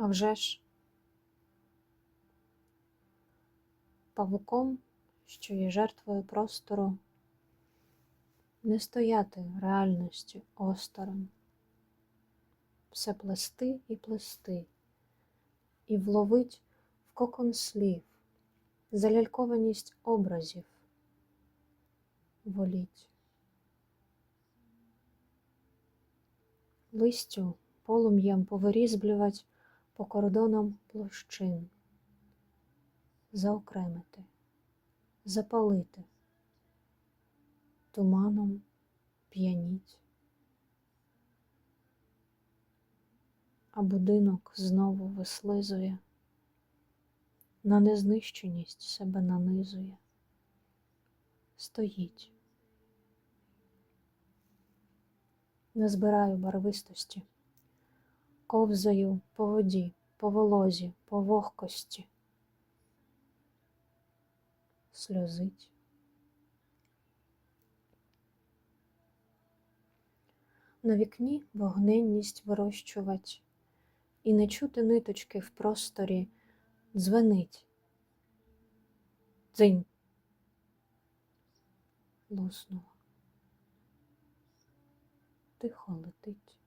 А вже ж павуком, що є жертвою простору, не стояти реальності осторонь, все плести і плести, і вловить в кокон слів, залялькованість образів, воліть. Листю полум'ям повирізблювать по кордонам площин, заокремити, запалити, туманом п'яніть. А будинок знову вислизує, на незнищеність себе нанизує, стоїть. Не збираю барвистості, ковзаю по воді, по волозі, по вогкості. Сльозить. На вікні вогненність вирощувать, і не чути ниточки в просторі дзвенить. Дзинь. Луснула. Тихо летить.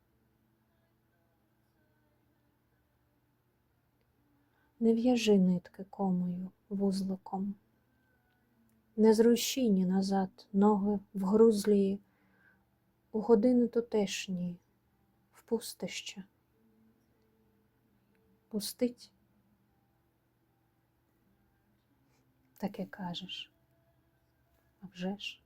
Не в'яжи нитки комою вузликом, не зрущині назад ноги в грузлії, у години тутешні, в пустище. Пустить? Таке кажеш. А вже ж.